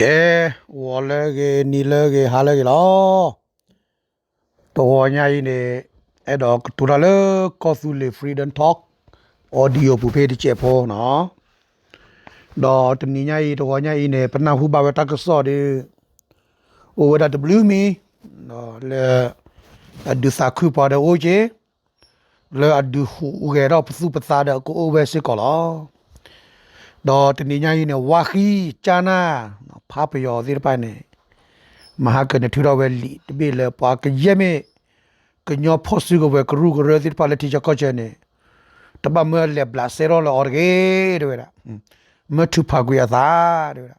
ကဲဝေါ်လဲကေနီလဲကေဟာလဲကေလောတော်ညာကြီးနေအဲ့တော့တူရလဲကောဆူလေ freedom talk audio ပူဖေးတစ်ချက်ဖို့နော်တော့တနင်္ညာကြီးတော်ညာကြီးနေပနာဟုဘဝတကစောဒီဟိုဝဒ w မီနော်လေအဒူစာခုပါတဲ့ OJ လေအဒူဟူဂေတော့ပစုပစာတဲ့ကိုအိုဝဲစစ်ကောလော တော့တနင်္ညာကြီးနေဝါခီချာနာဖာပယောဒီပိုင်နေမဟာကနထူတော်ဝဲလီတပိလေပွားကရဲမေကညောဖို့စုကဝဲကရုကရဒီပါလက်တီချကောချနေတပမလေဘလာဆေရောလော်ဂေတွေရမထူဖာကွေသာတွေရ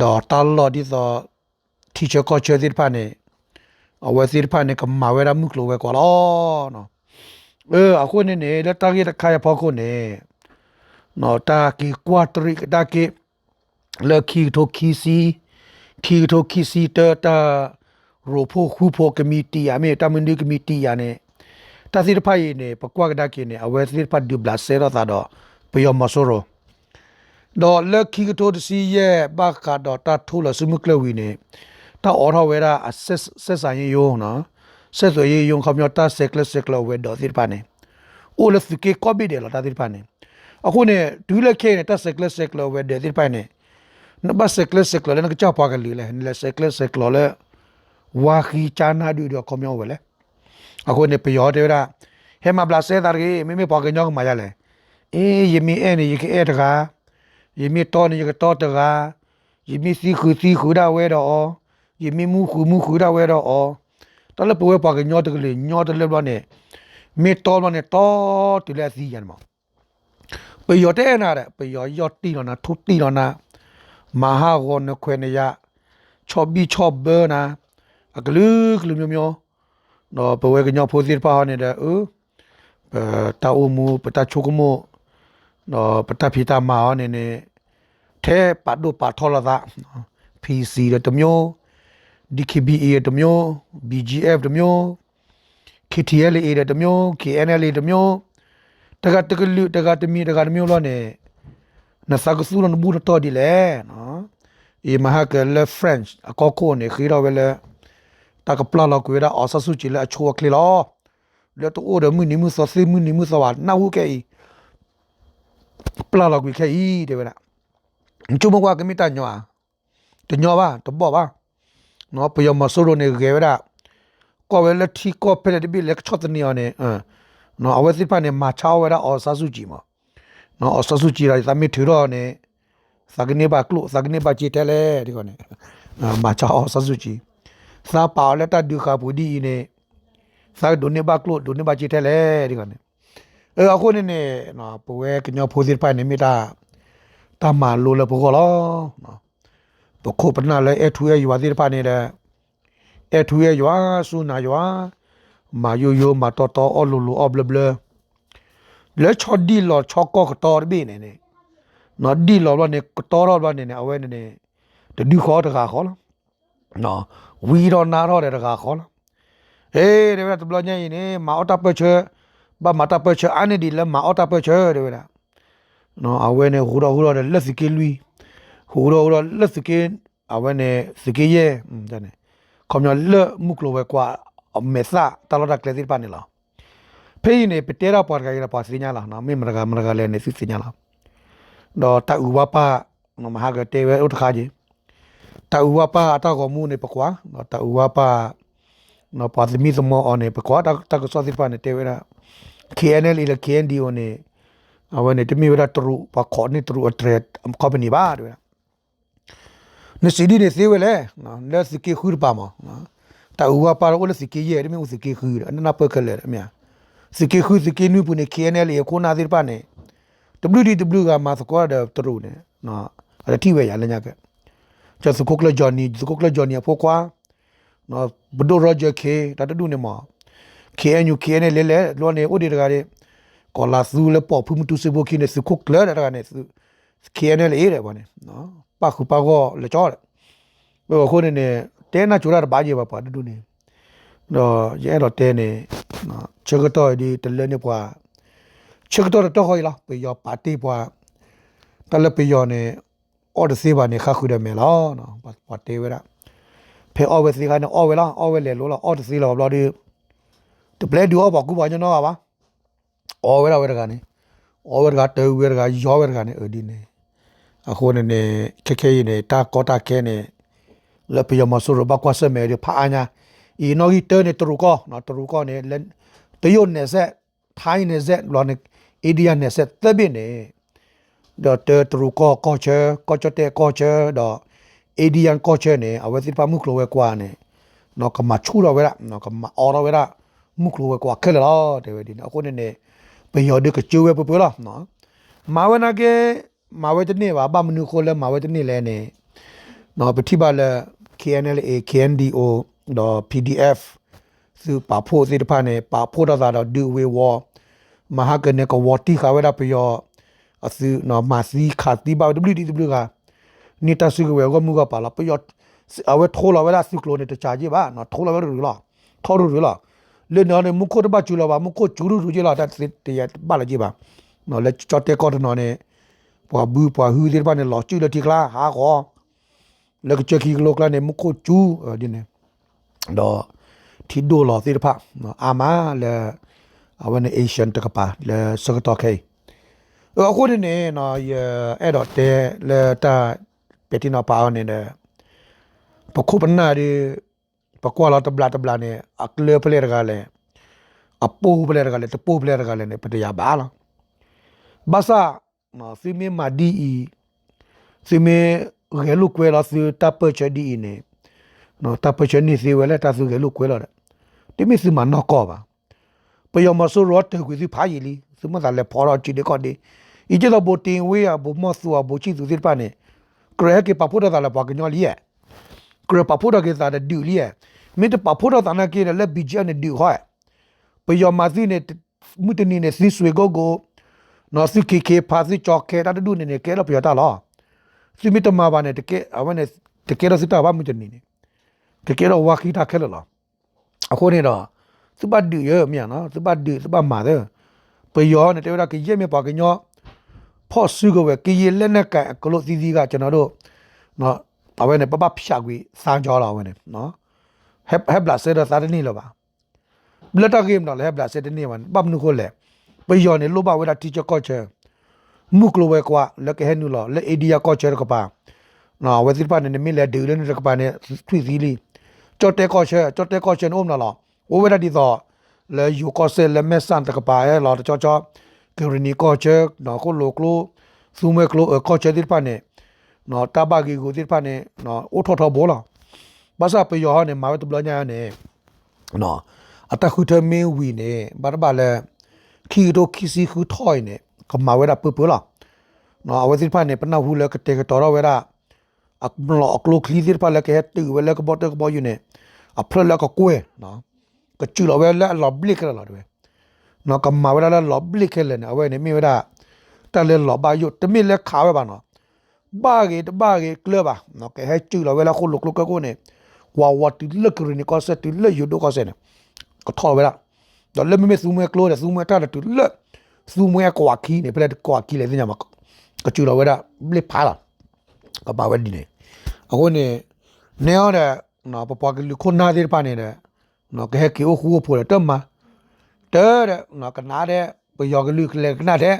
တော့တလော်ဒီသောတီချကောချဒီပါနေအဝဲစီပါနေကမဝဲရမှုကလိုဝဲကောလောနော်เออအခုနေနေလက်တာကြီးတခါရဖောက်ခုနေ နော်တာကီကွာတရီတာကီ le ki to ki si ki to ki si ta ta ro pho khu pho committee ya me ta mun di committee ya ne ta si ta phai ne pa kwa da ki ne awe si pa du bla se ro ta do pe yo ma so ro do le ki to si ye ba ka do ta thu lo su mu kle wi ne ta or ho we ra assess set sa yin yo no set so ye yo kham yo ta se kle se kle we do si pa ne o le su ke ko bi de lo ta si pa ne အခုねဒူးလက်ခဲနဲ့တက်စက်ကလက်စက်ကလောဝဲတဲ့ဒီပို င်နဲ့နဘစက်ကလက်စက်ကလောလည်းကကြောက်ပါကလေးလေနလက်စက်ကလက်စက်ကလောလေဝါခီချာနာဒူတော့ကောမြောဝဲလေအခုねပယောတဲ့ရာဟဲမဘလာဆေဒါရီမိမိပါကညောင်းမာရလေအေးယမီအဲ့နေရကအဲ့တကားယမီတော့နေရကတော့တကားယမီစီခူစီခူဒါဝဲတော့ယမီမူခူမူခူဒါဝဲတော့တော်လည်းပွဲပါကညောတကလေးညောတလည်းတော့နေမေတော်တော့နေတော့တူလက်စီရန်မော ပယောတဲ့နာတဲ့ပယောယော့တီလောနာထုတီလောနာမဟာဂောနခွေနယချောဘီချောဘနာအကလူကလူမျိုးမျိုးတော့ပဝဲကညောဖိုးစီပါနေတဲ့အူတာအမူပတာချုကမတော့ပတာဖီတာမာနေနေထဲပတ်ဒိုပါထောလာတာ PC တဲ့တမျိုး DKBA တဲ့တမျိုး BGF တဲ့မျိုး KTLA တဲ့တမျိုး KNLA တဲ့မျိုး တကတကလူတကတမီတကတမျိုးလို့နေနစကဆူရနဘူးတော်ဒီလေနော်အေမဟာကလေ French အကောကိုနေခီရောဝဲလေတကပလာလောက်ကွေရာအဆဆူချီလေအချိုကလီလောလေတော့အိုဒမနီမှုဆဆမှုနီမှုဆဝါနာဟုကဲပလာလောက်ကွေခဲဤတဲ့ဗလားချုံမကွာကမိတညွာတညွာပါတဘောပါနော်ပယမဆိုရိုနေကေဗရာကောဝဲလက်ထီကောဖဲတဲ့ဘီလက်ချော့တနီယောနေအမ် နော်အဝဲစစ်ဖတ်နေမှာချောဝဲတာအော်ဆာစုကြည့်မှာနော်အော်ဆာစုကြည့်တာသမီထူတော့နေစကနေပါကလုစကနေပါကြည့်တယ်လေဒီကောနေမှာချောအော်ဆာစုကြည့်စာပါလက်တာဒုခပူဒီနေစာဒုနေပါကလုဒုနေပါကြည့်တယ်လေဒီကောနေအဲအခုနေနေနော်ပွဲကညောဖိုးစစ်ဖတ်နေမိတာတမလိုလပကောလောနော်ပခုပနာလေအထူရဲ့ရွာစစ်ဖတ်နေတယ်အထူရဲ့ရွာစုနာရွာ mà yo yo mà to to o lu lu o bla bla le cho di lo cho ko ko to bi ne ne no di lo lo ne ko to ro lo ne ne awe ne ne de di kho de ga kho lo no wi ro na ro de ga kho lo he de ba to blo nya yin ne ma o ta pe che ba ma ta pe che ane di le ma o ta pe che de ba no awe ne hu ro hu ro de le si ke lui hu ro hu ro le si ke awe ne si ke ye mm da ne ခေါမလမှုကလိုပဲကွာမေစာတလောဒကလေဒီပါနေလားဖေးနေပတေရာပေါ်ကရပါစညာလားနော်မေမရကမရကလည်းနေစစ်စညာလားတော့တူဝပါနမဟာကတေဝဲဥတခါကြီးတူဝပါအတော့က မှုနေပကွာတော့တူဝပါနော်ပါသမီသမောအနေပကွာတတကစောစစ်ပါနေတေဝဲရာ KNL လေ KND နေအဝနေတမီဝရတူပါခေါနေတူအထရက်ကမ္ပဏီပါတဲ့နစီဒီနေသေးဝဲလေနော်လက်စကီခူရပါမနော်တာဦးကပါတော့လစကေရဲ့ မြုပ်စကေခူရအနနာပကလေအမြစကေခူစကေနုပုနေ KNL ရကိုနာသစ်ပါနေ WDW ကမှာစကွာတဲ့တူနေနော်အဲ့တိဝဲရလညကကျစကုကလဂျော်နီစကုကလဂျော်နီဖိုကွာနော်ဘဒိုရောဂျာကေတတဒုနေမ KNU KNL လေလောနေဥဒီတကားတဲ့ကောလာဆူလေပေါ်ဖုမတူစဘကိနေစကုကလတကားနေ KNL အေးတယ်ဗောနေနော်ပါခုပါကောလေကြောတယ်ဘယ်ခုနေနေ တဲနာချိုရဘာကြီးပါပါတူနေတော့ရဲတော့တဲနေနော်ချက်ကတော့ဒီတလဲနေပွားချက်ကတော့တော့ဟိုလာပြရောပါတီပွားတလဲပြရောနေအော်ဒစေးပါနေခါခုတယ်မဲလားနော်ပတ်တေဝရဖေအော်ဝဲစီကနော်အော်ဝဲလားအော်ဝဲလေလို့လားအော်ဒစေးလားဘလို့ဒီတပလက်ဒီအော်ပါကူပါညနော်ပါအော်ဝဲရဝဲကနေအော်ဝဲကတဲဝဲကရောဝဲကနေအဒီနေအခုနေခက်ခဲနေတာကောတာခဲနေ လက်ပြမဆိုရဘကွာစမဲရဖာညာဤနော်ကြီးတဲနေတရူကောနော်တရူကောနေလက်တယုတ်နေဆက်ထိုင်းနေဆက်လောနေအိဒီယာနေဆက်သဘိနေတော့တဲတရူကောကောချေကောချတဲ့ကောချေတော့အိဒီယန်ကောချေနေအဝဲစီပါမှုကလောဝဲကွာနေနော်ကမချူရဝဲရနော်ကမအော်ရဝဲရမှုကလောဝဲကွာခဲလောတဲ့ဝဲဒီနော်အခုနေနေဘယ်ရောဒကကျိုးဝဲပပလားနော်မာဝနာကေမာဝဲတနေ့ပါဘာမနုခိုလဲမာဝဲတနေ့လဲနေနော်ပတိပါလဲ KNLA KNDO တော့ PDF သူပါဖို့စီတဖာနေပါဖို့တော့တော့ဒူဝေဝမဟာကနေကဝတီခါဝဲတာပယောအစနော်မာစီခါတီပါ WDW ကနေတာစုကဝဲကမှုကပါလာပယောအဝဲထိုးလာဝဲတာစုကလိုနေတချာကြီးပါနော်ထိုးလာဝဲရူလာထိုးရူလာလေနော်နေမုခိုတပါချူလာပါမုခိုချူရူကြီးလာတတ်တရပါလာကြီးပါနော်လက်ချော့တဲ့ကော်နော်နေပွားဘူးပွားဟူဒီပါနေလောချူလတိကလာဟာကော လက်ကချက်ကီကလောကလာနေမုခိုချူဒီနေတော့တီဒိုလောသီတဖနော်အာမလေအဝနအေရှန်တကပါလေစကတော့ခေအခုဒီနေနော်အဲ့တော့တဲလေတာပက်တီနော်ပါနေတဲ့ပခုပနာဒီပကွာလာတဘလာတဘလာနေအကလေပလေရကလေအပူပလေရကလေတပူပလေရကလေနေပတရပါလားဘာသာမဖီမီမာဒီအီဖီမီရဲလူကွဲလာစီတပ်ပချဒီနေနော်တပ်ပချနီစီဝဲလက်တဆူရဲလူကွဲလာတယ်တိမီစီမ နော်ကောပါပယောမဆူရော့တေကွေစီဖာယီလီစမသာလေဖော်တော့ကြည့်ဒီကောဒီအကြတော့ဘတင်ဝေးရဘမဆူအဘချီသူစစ်ပါနေကရဲကေပပူတာလာပါကညောလီရဲ့ကရပပူတာကေသာဒူလီရဲ့မင်းတပပူတာတနာကေလက်ဘီဂျန်ဒူဟွာပယောမစီနေမူတနီနေစီဆွေကိုကိုနော်စီကေကေဖာစီချော့ကေတာဒူနေနေကေတော့ပြောတာလားစီမီတမဘာနေတကေအဝနဲ့တကေတော့စစ်တာဘာမူတ နီနေတကေတော့ဝါခီတာခဲလားအခုနေတော့စပတ်ဒူရမြန်နော်စပတ်ဒူစပတ်မာတဲ့ပယောနဲ့တေရကရက်မြပါကညောဖော့စုကဝဲကီရလက်နဲ့ကန်ကလို့စီစီကကျွန်တော်တို့နော်အဝဲနဲ့ပပဖြာကွေစမ်းကြောလာဝဲနဲ့နော်ဟက်ဟက်ဘလာဆဲတာတနေ့လောပါဘလတာဂိမ်းတော့ဟက်ဘလာဆဲတနေ့ဝန်ပပနုခိုလေပယောနဲ့လောပါဝဲတာတီချာကော့ချာ မုကလိုဝဲကွာလက်ကဟဲနူလောလက်အေဒီယာကော့ချာကပါနော်ဝဲစီပါနဲ့မီလဲဒူလနဲ့ကပါနဲ့ထွီစီလီကြော့တဲကော့ချာကြော့တဲကော့ချာနုံနော်လောဝဝဲတာဒီတော့လေယူကောဆဲလေမက်ဆန်တကပါရဲ့လော်ချောချောဂရီနီကောချေနော်ကိုလိုကလိုစူမဲကလိုကောချေဒီပါနေနော်တဘဂီကိုဒီပါနေနော်အိုထော်ထော်ဘောလာဘာသာပယောနဲ့မာဝတ်ဘလညာနဲ့နော်အတခုထမင်းဝီနေဘာဘာလဲခီတိုခီစီခုထော်နေ ကမာဝဲတာပပလာနော်အဝစီပါနေပနဟူလဲကတေကတော်ဝဲတာအကလောအကလိုခလီဒီပါလဲကဟက်တူဝဲလဲကဘောတကဘောယူနေအဖရလဲကကွဲနော်ကချူလဝဲလာလော့ဘလစ်ကလာတော့နော်ကမဝဲလာလော့ဘလစ်ကလည်းအဝဲနေမိဝဲတာတလဲလော့ဘာယုတမိလဲခါဝဲပါနော်ဘာကေတဘာကေကလပါနော်ကဲဟဲချူလဝဲလာခုလုကလုကကိုနေဝါဝတ်တီလကရနီကောဆက်တီလယုဒိုကောဆက်နေကထော်ဝဲလာတော့လဲမမေစူမဲကလိုတယ်စူမဲတာတူလ စူမဲကွာခီနေပလက်ကွာခီလေညမှာကချူလဝဲတာဘလစ်ဖာလာကဘာဝဲဒီနေအခုနေနေရတဲ့နော်ပပကလူခုနာသေးပါနေတဲ့နော်ကဲကီအိုခူဖိုရတမတဲတဲ့နော်ကနာတဲ့ပယောကလူကလေကနာတဲ့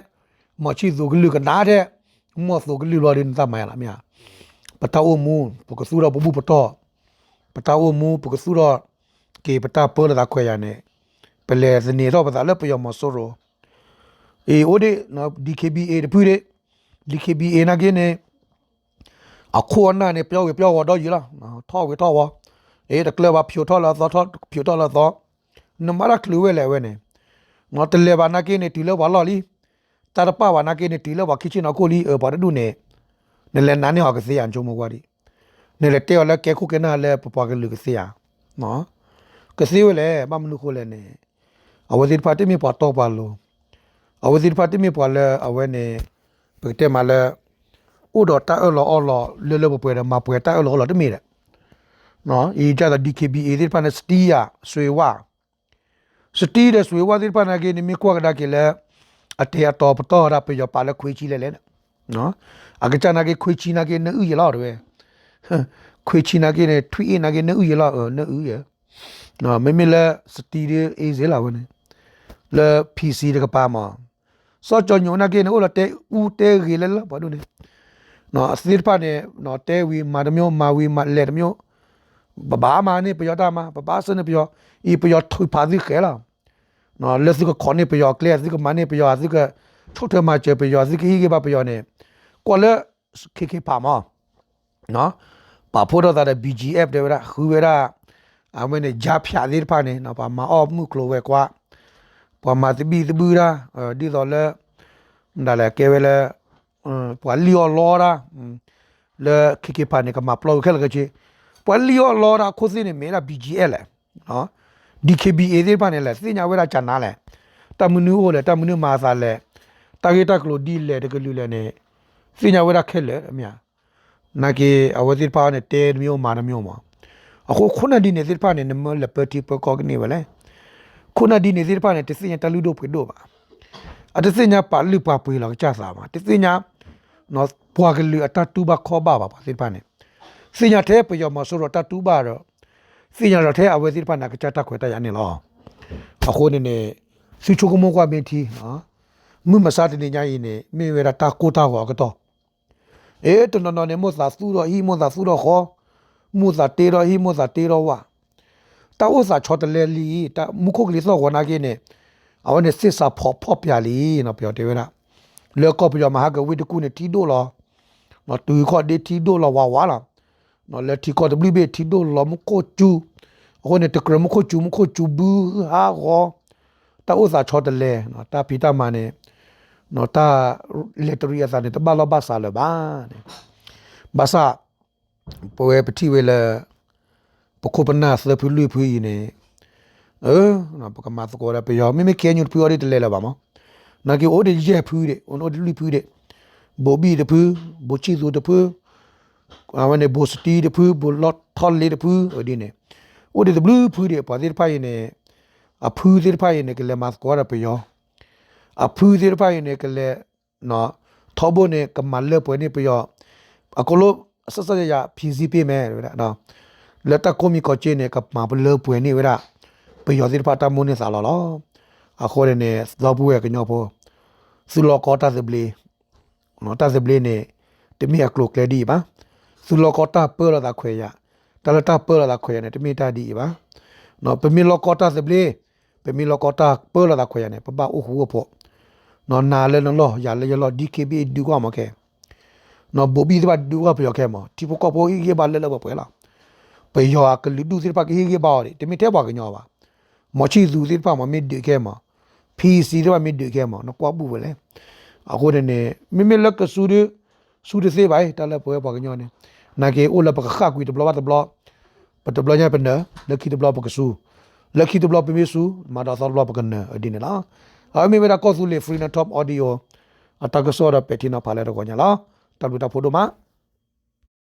မချီဇူကလူကနာတဲ့မောဇူကလူလော်ရင်တမယလာမြာပတာအိုမူပကဆူရပဘူပတော့ပတာအိုမူပကဆူရကေပတာပေါ်လာခွေရနေပလေစနေတော့ပတာလက်ပယောမဆိုရော အေအိုဒီနော် DKBA တပူတဲ့ DKBA နာကင်းနေအခုအနာနေပြောဝပြောဝတော့ယူလားထောက်ဝထောက်ဝအေးတကလဘာဖြူထော်လာသောထော်ဖြူထော်လာသောနမရကလူဝဲလဲဝဲနေနော်တလေဘာနာကိနေတီလောဘာလော်လီတာရပဘာနာကိနေတီလောဘာခိချင်အကိုလီဘာဒဒုနေနလဲနာနေဟောကစေးအံချုံမကွာဒီနလဲတဲော်လဲကဲခုကနာလဲပပကလူကစေးနော်ကစေးဝဲလဲမမနုခိုလဲနေ အဝဇိဖာတိမီပတ်တော့ပါလို့အဝဇိဖာတိမီပတ်လဲအဝဲနေပကတဲ့မလဲဥတော်တာအော်လော်လော်လဲလဲပပွဲတယ်မပွဲတာအော်လော်လော်တမီတဲ့နော်ဤကြတဲ့ DKBA ဒီဖာနဲ့စတီယာဆွေဝစတီတဲ့ဆွေဝဒီဖာနဲ့ကိနေမီကွာကဒါကိလေအတေတော်ပတော်ရပယောပါလခွေးချီလေလေနော်အကချနာကေခွေချီနာကေနဥရလောက်တယ်ခွေချီနာကေနဲ့ထွီနာကေနဥရလောက်နဥရနော်မမေလာစတီရီအေးဇလာဝနေလေ PC တကပါမ စောချောညိုနာကေနော်လတဲဦးတဲရီလဲလာဘာလို့လဲနော်အစစ်ပါနဲ့နော်တဲဝီမာတမျိုးမာဝီမာလက်တမျိုးဘဘာမာနေပယောတာမာဘဘာစနေပယောဤပယောထွေပါစီခဲလားနော်လက်စကခေါနေပယောကလျက်စကမနေပယောစကထုတ်ထမချေပယောစကဟီကေပါပယောနေကွာလက်ခေခေပါမောနော်ပါဖို့တော့တဲ့ BGF တွေရခူဝရအမနဲ့ဂျာဖြာသေးဖာနေနော်ပါမအော့မှုကလိုဝဲကွာ ပမာတဘီတဘူရာဒီတော့လေဒါလည်းကေဝဲလေပွာလီယောလောရာလေခေခေပါနေကမပလောခဲလကချေပွာလီယောလောရာခိုစင်းနေမေရာ BGL လေနော် DKBA သေးဖာနေလေစညာဝဲရာချန်နာလေတမနူဟိုလေတမနူမာစာလေတာဂက်တကလိုဒီလေတကလူလေနေစညာဝဲရာခဲလေအမြနာကေအဝတိပါနေတဲမျိုးမာမျိုးမှာအခုခုနဒီနေစစ်ပါနေနမလပတိပကောကနေဝလဲ ခုနဒီနေစစ်ပါနေတစညာတလူတို့ဖွေတို့ပါအတစညာပါလူပါပွေလောက်ကြစားပါတစညာနော်ပွားကလူအတတူပါခေါ်ပါပါစစ်ပါနေစညာထဲပယောမဆိုတော့တတူပါတော့စညာတော့ထဲအဝဲစစ်ပါနာကချတာခွေတရနေလောအခုနေနေစီချုကမောကမင်းတီနော်မမစားတဲ့ညရင်နေမေဝရတာကိုတာဟောကတော့အေးတနော်နော်နေမောသာသူတော့ဟီမောသာသူတော့ခေါ်မောသာတေတော့ဟီမောသာတေတော့ဝါ တာဥစာချောတလဲလီတာမုခုကလေးစောဝနာကေနေအဝနေစစ်စာဖော်ဖော်ပြလီနော်ပြောတယ်ဝနာလေကောပြောမဟာကဝိတကူနေတီဒိုလောနော်တူခေါ်ဒေတီဒိုလောဝါဝါလာနော်လက်တီခေါ် WB တီဒိုလောမကိုချူအခုနေတကရမကိုချူမကိုချူဘူးဟာရောတာဥစာချောတလဲနော်တာပီတာမနေနော်တာလက်တရီယာစာနေတဘလောဘာစာလဘာနေဘာစာပွဲပတိဝဲလာ ပခုပနာစပလူဖူးနေเออနော်ပကမတ်ကိုရပယောမိမကဲညူပယောရတလဲလာပါမနာကေအိုဒီဂျေဖူးတဲ့အိုဒီလူဖူးတဲ့ဘောဘီတဖူးဘောချီဇိုတဖူးအဝနေဘောစတီတဖူးဘောလော့ထော်လီတဖူးအိုဒီနေအိုဒီဘလူးဖူးတဲ့ပါဒီဖိုင်နေအဖူးဒီဖိုင်နေကလေမတ်ကိုရပယောအဖူးဒီဖိုင်နေကလေနော်ထောဘနေကမလဲပွဲနေပယောအကလိုဆဆရရဖြီစီပေးမယ်နော် လက်တကောမီကိုချင်းနေကမဘလဲပွဲနေဝရပယောဒီဖာတာမုန်နေစားလောလောအခုရနေသဘွေကညောဖို့စူလောကောတာဇဘလီနော်တာဇဘလီနေတမီအကလိုကလေဒီပါစူလောကောတာပေရတာခွေရတလတာပေရတာခွေရနေတမီတာဒီပါနော်ပမီလောကောတာဇဘလီပမီလောကောတာပေရတာခွေရနေပပအိုဟူဖို့နော်နာလဲနော်လောရလဲရလော DKB ဒူကမခဲနော်ဘိုဘီတဘဒူကပြောခဲမတီပကောပိုဟီဘာလဲလောပွဲလား ပေယောကလူဒူစစ်ပါကဟီကေပါရီတမီတဲပါကညောပါမချီသူစစ်ပါမမစ်ဒီခဲမှာ PC တော့မစ်ဒီခဲမှာနော်ကွာပူပဲလေအခုတည်းနေမိမိလက်ကဆူရဆူရစေးပါတလည်းပွဲပါကညောနေနာကေအိုလပကခကွီတဘလဘတ်ဘလပတ်တဘလညာပနလက်ခီတဘလပကဆူလက်ခီတဘလပမီဆူမာဒါသဘလပကနအဒီနေလားအမေမရာကောဆူလေဖရီနာတော့အော်ဒီယိုအတကဆောရပက်တီနာဖာလေတော့ညလားတလူတာဖိုတိုမှာ